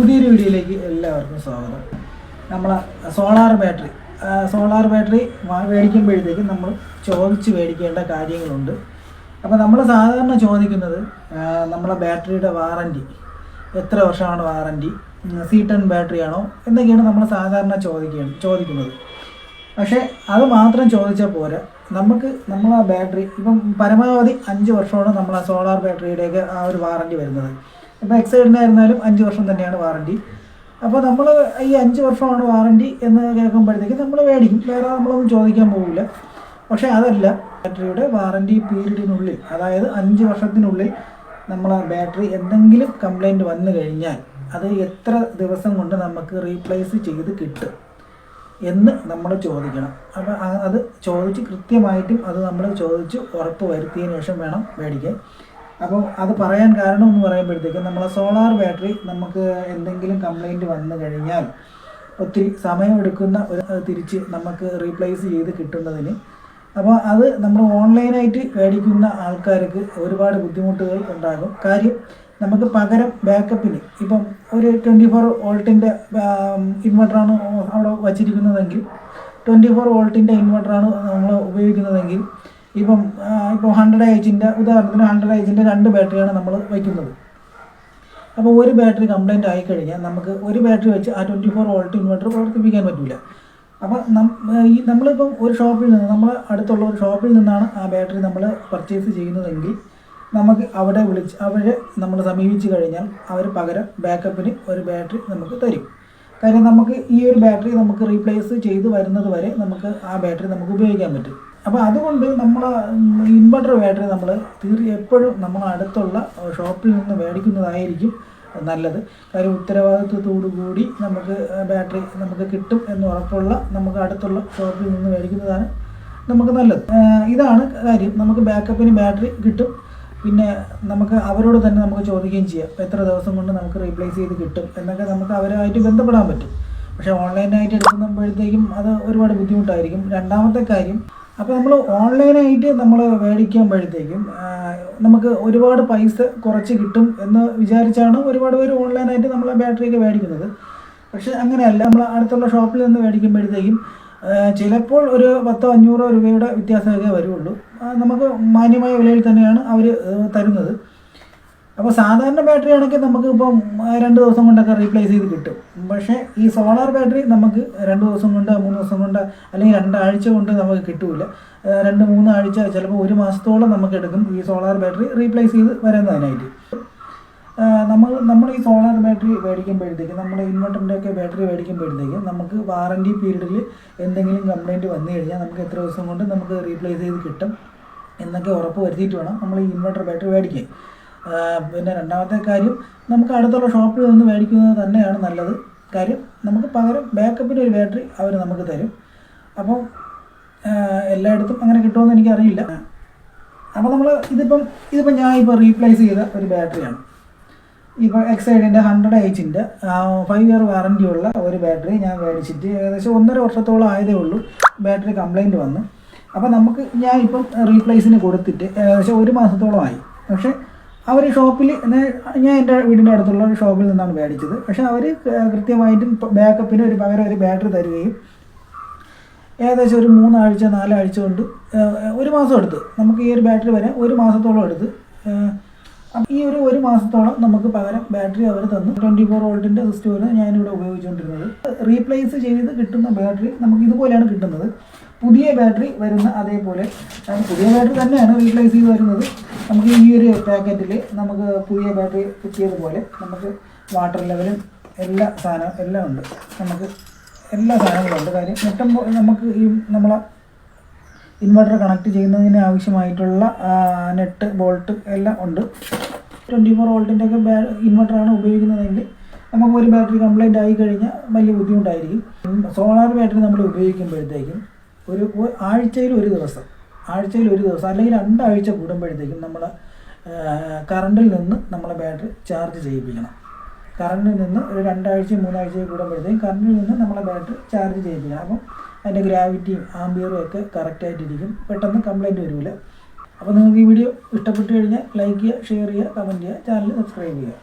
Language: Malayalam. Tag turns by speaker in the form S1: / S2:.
S1: പുതിയൊരു വീഡിയോയിലേക്ക് എല്ലാവർക്കും സ്വാഗതം. നമ്മൾ സോളാർ ബാറ്ററി. സോളാർ ബാറ്ററി മേടിക്കുമ്പോഴത്തേക്കും നമ്മൾ ചോദിച്ച് മേടിക്കേണ്ട കാര്യങ്ങളുണ്ട്. അപ്പോൾ നമ്മൾ സാധാരണ ചോദിക്കുന്നത് നമ്മളെ ബാറ്ററിയുടെ വാറന്റി എത്ര വർഷമാണ് വാറന്റി സി ടെൻ ബാറ്ററി ആണോ എന്നൊക്കെയാണ് നമ്മൾ സാധാരണ ചോദിക്കുന്നത് ചോദിക്കുന്നത്. പക്ഷേ അത് മാത്രം ചോദിച്ചാൽ പോരാ. നമുക്ക് നമ്മൾ ആ ബാറ്ററി ഇപ്പം പരമാവധി അഞ്ച് വർഷമാണ് നമ്മൾ ആ സോളാർ ബാറ്ററിയുടെയൊക്കെ ആ ഒരു വാറന്റി വരുന്നത്. ഇപ്പം എക്സൈഡിനായിരുന്നാലും അഞ്ച് വർഷം തന്നെയാണ് വാറണ്ടി അപ്പോൾ നമ്മൾ ഈ അഞ്ച് വർഷമാണ് വാറണ്ടി എന്ന് കേൾക്കുമ്പോഴത്തേക്ക് നമ്മൾ മേടിക്കും. വേറെ നമ്മളൊന്നും ചോദിക്കാൻ പോകില്ല പക്ഷേ അതല്ല ബാറ്ററിയുടെ വാറണ്ടി പീരീഡിനുള്ളിൽ അതായത് അഞ്ച് വർഷത്തിനുള്ളിൽ നമ്മൾ ആ ബാറ്ററി എന്തെങ്കിലും കംപ്ലൈന്റ് വന്നു കഴിഞ്ഞാൽ അത് എത്ര ദിവസം കൊണ്ട് നമുക്ക് റീപ്ലേസ് ചെയ്ത് കിട്ടും എന്ന് നമ്മൾ ചോദിക്കണം. അപ്പോൾ അത് ചോദിച്ച് കൃത്യമായിട്ടും അത് നമ്മൾ ചോദിച്ച് ഉറപ്പ് വരുത്തിയതിന് ശേഷം വേണം മേടിക്കാൻ. അപ്പോൾ അത് പറയാൻ കാരണം എന്ന് പറയുമ്പോഴത്തേക്കും നമ്മളെ സോളാർ ബാറ്ററി നമുക്ക് എന്തെങ്കിലും കംപ്ലൈന്റ് വന്നു കഴിഞ്ഞാൽ ഒത്തിരി സമയമെടുക്കുന്ന ഒരു തിരിച്ച് നമുക്ക് റീപ്ലേസ് ചെയ്ത് കിട്ടുന്നതിന്. അപ്പോൾ അത് നമ്മൾ ഓൺലൈനായിട്ട് മേടിക്കുന്ന ആൾക്കാർക്ക് ഒരുപാട് ബുദ്ധിമുട്ടുകൾ ഉണ്ടാകും. കാര്യം നമുക്ക് പകരം ബാക്കപ്പിന് ഇപ്പം ഒരു ട്വന്റി ഫോർ വോൾട്ടിന്റെ ഇൻവെർട്ടറാണ് അവിടെ വച്ചിരിക്കുന്നതെങ്കിൽ ട്വന്റി ഫോർ വോൾട്ടിന്റെ ഇൻവെർട്ടറാണ് നമ്മൾ ഉപയോഗിക്കുന്നതെങ്കിൽ ഇപ്പം ഇപ്പോൾ ഹൺഡ്രഡ് ഏജിന്റെ ഉദാഹരണത്തിന് ഹൺഡ്രഡ് ഏജിന്റെ രണ്ട് ബാറ്ററിയാണ് നമ്മൾ വയ്ക്കുന്നത്. അപ്പോൾ ഒരു ബാറ്ററി കംപ്ലൈന്റ് ആയി കഴിഞ്ഞാൽ നമുക്ക് ഒരു ബാറ്ററി വെച്ച് ആ ട്വന്റി ഫോർ വോൾട്ട് ഇൻവെർട്ടർ പ്രവർത്തിപ്പിക്കാൻ പറ്റില്ല അപ്പോൾ ഈ നമ്മളിപ്പം ഒരു ഷോപ്പിൽ നിന്ന് നമ്മൾ അടുത്തുള്ള ഒരു ഷോപ്പിൽ നിന്നാണ് ആ ബാറ്ററി നമ്മൾ പർച്ചേസ് ചെയ്യുന്നതെങ്കിൽ നമുക്ക് അവിടെ വിളിച്ച് അവരെ നമ്മൾ സമീപിച്ച് കഴിഞ്ഞാൽ അവർ പകരം ബാക്കപ്പിന് ഒരു ബാറ്ററി നമുക്ക് തരും. കാര്യം നമുക്ക് ഈ ഒരു ബാറ്ററി നമുക്ക് റീപ്ലേസ് ചെയ്ത് വരുന്നത് വരെ നമുക്ക് ആ ബാറ്ററി നമുക്ക് ഉപയോഗിക്കാൻ പറ്റും. അപ്പോൾ അതുകൊണ്ട് നമ്മൾ ഇൻവെർട്ടർ ബാറ്ററി നമ്മൾ തീർ എപ്പോഴും നമ്മൾ അടുത്തുള്ള ഷോപ്പിൽ നിന്ന് മേടിക്കുന്നതായിരിക്കും നല്ലത്. കാര്യം ഉത്തരവാദിത്വത്തോടു കൂടി നമുക്ക് ബാറ്ററി നമുക്ക് കിട്ടും എന്ന് ഉറപ്പുള്ള നമുക്ക് അടുത്തുള്ള ഷോപ്പിൽ നിന്ന് മേടിക്കുന്നതാണ് നമുക്ക് നല്ലത്. ഇതാണ് കാര്യം. നമുക്ക് ബാക്കപ്പിന് ബാറ്ററി കിട്ടും. പിന്നെ നമുക്ക് അവരോട് തന്നെ നമുക്ക് ചോദിക്കുകയും ചെയ്യാം. എത്ര ദിവസം കൊണ്ട് നമുക്ക് റീപ്ലേസ് ചെയ്ത് കിട്ടും എന്നൊക്കെ നമുക്ക് അവരുമായിട്ട് ബന്ധപ്പെടാൻ പറ്റും. പക്ഷേ ഓൺലൈനായിട്ട് എടുക്കുമ്പോഴത്തേക്കും അത് ഒരുപാട് ബുദ്ധിമുട്ടായിരിക്കും. രണ്ടാമത്തെ കാര്യം അപ്പോൾ നമ്മൾ ഓൺലൈനായിട്ട് നമ്മൾ മേടിക്കുമ്പോഴത്തേക്കും നമുക്ക് ഒരുപാട് പൈസ കുറച്ച് കിട്ടും എന്ന് വിചാരിച്ചാണ് ഒരുപാട് പേര് ഓൺലൈനായിട്ട് നമ്മൾ ബാറ്ററിയൊക്കെ മേടിക്കുന്നത്. പക്ഷേ അങ്ങനെയല്ല നമ്മൾ അടുത്തുള്ള ഷോപ്പിൽ നിന്ന് മേടിക്കുമ്പോഴത്തേക്കും ചിലപ്പോൾ ഒരു പത്തോ അഞ്ഞൂറോ രൂപയുടെ വ്യത്യാസമൊക്കെ വരുള്ളൂ. നമുക്ക് മാന്യമായ വിലയിൽ തന്നെയാണ് അവർ തരുന്നത്. അപ്പോൾ സാധാരണ ബാറ്ററി ആണെങ്കിൽ നമുക്ക് ഇപ്പം രണ്ട് ദിവസം കൊണ്ടൊക്കെ റീപ്ലേസ് ചെയ്ത് കിട്ടും. പക്ഷേ ഈ സോളാർ ബാറ്ററി നമുക്ക് രണ്ട് ദിവസം കൊണ്ട് മൂന്ന് ദിവസം കൊണ്ട് അല്ലെങ്കിൽ രണ്ടാഴ്ച കൊണ്ട് നമുക്ക് കിട്ടില്ല രണ്ട് മൂന്ന് ആഴ്ച ചിലപ്പോൾ ഒരു മാസത്തോളം നമുക്ക് എടുക്കും ഈ സോളാർ ബാറ്ററി റീപ്ലേസ് ചെയ്ത് വരുന്നതിനായിട്ട്. നമ്മൾ നമ്മൾ ഈ സോളാർ ബാറ്ററി മേടിക്കുമ്പോഴത്തേക്കും നമ്മുടെ ഇൻവെർട്ടറിന്റെ ഒക്കെ ബാറ്ററി മേടിക്കുമ്പോഴത്തേക്കും നമുക്ക് വാറന്റി പീരീഡിൽ എന്തെങ്കിലും കംപ്ലൈന്റ് വന്നു കഴിഞ്ഞാൽ നമുക്ക് എത്ര ദിവസം കൊണ്ട് നമുക്ക് റീപ്ലേസ് ചെയ്ത് കിട്ടും എന്നൊക്കെ ഉറപ്പ് വരുത്തിയിട്ട് വേണം നമ്മൾ ഈ ഇൻവെർട്ടർ ബാറ്ററി മേടിക്കാൻ. പിന്നെ രണ്ടാമത്തെ കാര്യം നമുക്ക് അടുത്തുള്ള ഷോപ്പിൽ നിന്ന് മേടിക്കുന്നത് തന്നെയാണ് നല്ലത്. കാര്യം നമുക്ക് പകരം ബാക്കപ്പിന് ഒരു ബാറ്ററി അവർ നമുക്ക് തരും. അപ്പോൾ എല്ലായിടത്തും അങ്ങനെ കിട്ടുമെന്ന് എനിക്കറിയില്ല. അപ്പോൾ നമ്മൾ ഇതിപ്പം ഇതിപ്പം ഞാൻ ഇപ്പോൾ റീപ്ലേസ് ചെയ്ത ഒരു ബാറ്ററിയാണ്. ഇപ്പോൾ എക്സൈഡിന്റെ ഹൺഡ്രഡ് എയ്റ്റിന്റെ ഫൈവ് ഇയർ വാറന്റി ഉള്ള ഒരു ബാറ്ററി ഞാൻ മേടിച്ചിട്ട് ഏകദേശം ഒന്നര വർഷത്തോളം ആയതേ ഉള്ളൂ. ബാറ്ററി കംപ്ലൈന്റ് വന്നു. അപ്പോൾ നമുക്ക് ഞാൻ ഇപ്പം റീപ്ലേസിന് കൊടുത്തിട്ട് ഏകദേശം ഒരു മാസത്തോളമായി. പക്ഷേ അവർ ഷോപ്പിൽ ഞാൻ എന്റെ വീടിന്റെ അടുത്തുള്ള ഒരു ഷോപ്പിൽ നിന്നാണ് മേടിച്ചത്. പക്ഷേ അവർ കൃത്യമായിട്ടും ബാക്കപ്പിന് ഒരു പകരം ഒരു ബാറ്ററി തരികയും ഏകദേശം ഒരു മൂന്നാഴ്ച നാലാഴ്ച കൊണ്ട് ഒരു മാസം എടുത്ത്. നമുക്ക് ഈ ഒരു ബാറ്ററി വരെ ഒരു മാസത്തോളം എടുത്ത്. ഈ ഒരു ഒരു മാസത്തോളം നമുക്ക് പകരം ബാറ്ററി അവർ തന്നു. ട്വന്റി ഫോർ വോൾട്ടിന്റെ സിസ്റ്റം ആണ് ഞാനിവിടെ ഉപയോഗിച്ചുകൊണ്ടിരുന്നത്. റീപ്ലേസ് ചെയ്ത് കിട്ടുന്ന ബാറ്ററി നമുക്ക് ഇതുപോലെയാണ് കിട്ടുന്നത്. പുതിയ ബാറ്ററി വരുന്ന അതേപോലെ പുതിയ ബാറ്ററി തന്നെയാണ് റീപ്ലേസ് ചെയ്ത് വരുന്നത്. നമുക്ക് ഈ ഒരു പാക്കറ്റിൽ നമുക്ക് പുതിയ ബാറ്ററി കിട്ടിയതുപോലെ നമുക്ക് വാട്ടർ ലെവലും എല്ലാ സാധനവും എല്ലാം ഉണ്ട്. നമുക്ക് എല്ലാ സാധനങ്ങളും ഉണ്ട്. കാര്യം നെട്ടുമ്പോൾ നമുക്ക് ഈ നമ്മളെ ഇൻവെർട്ടർ കണക്ട് ചെയ്യുന്നതിന് ആവശ്യമായിട്ടുള്ള നെറ്റ് ബോൾട്ട് എല്ലാം ഉണ്ട്. ട്വന്റി ഫോർ വോൾട്ടിന്റെ ഒക്കെ ബാ ഇൻവെർട്ടറാണ് ഉപയോഗിക്കുന്നതെങ്കിൽ നമുക്ക് ഒരു ബാറ്ററി കംപ്ലൈന്റ് ആയി കഴിഞ്ഞാൽ വലിയ ബുദ്ധിമുട്ടായിരിക്കും. സോളാർ ബാറ്ററി നമ്മൾ ഉപയോഗിക്കുമ്പോഴത്തേക്കും ഒരു ആഴ്ചയിൽ ഒരു ദിവസം ആഴ്ചയിൽ ഒരു ദിവസം അല്ലെങ്കിൽ രണ്ടാഴ്ച കൂടുമ്പോഴത്തേക്കും നമ്മൾ കറണ്ടിൽ നിന്ന് നമ്മളെ ബാറ്ററി ചാർജ് ചെയ്യിപ്പിക്കണം. കറണ്ടിൽ നിന്ന് ഒരു രണ്ടാഴ്ച മൂന്നാഴ്ച കൂടുമ്പോഴത്തേക്കും കറണ്ടിൽ നിന്ന് നമ്മളെ ബാറ്ററി ചാർജ് ചെയ്യിപ്പിക്കണം. അപ്പം അതിന്റെ ഗ്രാവിറ്റിയും ആംബിയറും ഒക്കെ കറക്റ്റായിട്ടിരിക്കും പെട്ടെന്ന് കംപ്ലൈന്റ് വരില്ല അപ്പോൾ നിങ്ങൾക്ക് ഈ വീഡിയോ ഇഷ്ടപ്പെട്ട് കഴിഞ്ഞാൽ ലൈക്ക് ചെയ്യുക ഷെയർ ചെയ്യുക കമന്റ് ചെയ്യുക ചാനൽ സബ്സ്ക്രൈബ് ചെയ്യുക.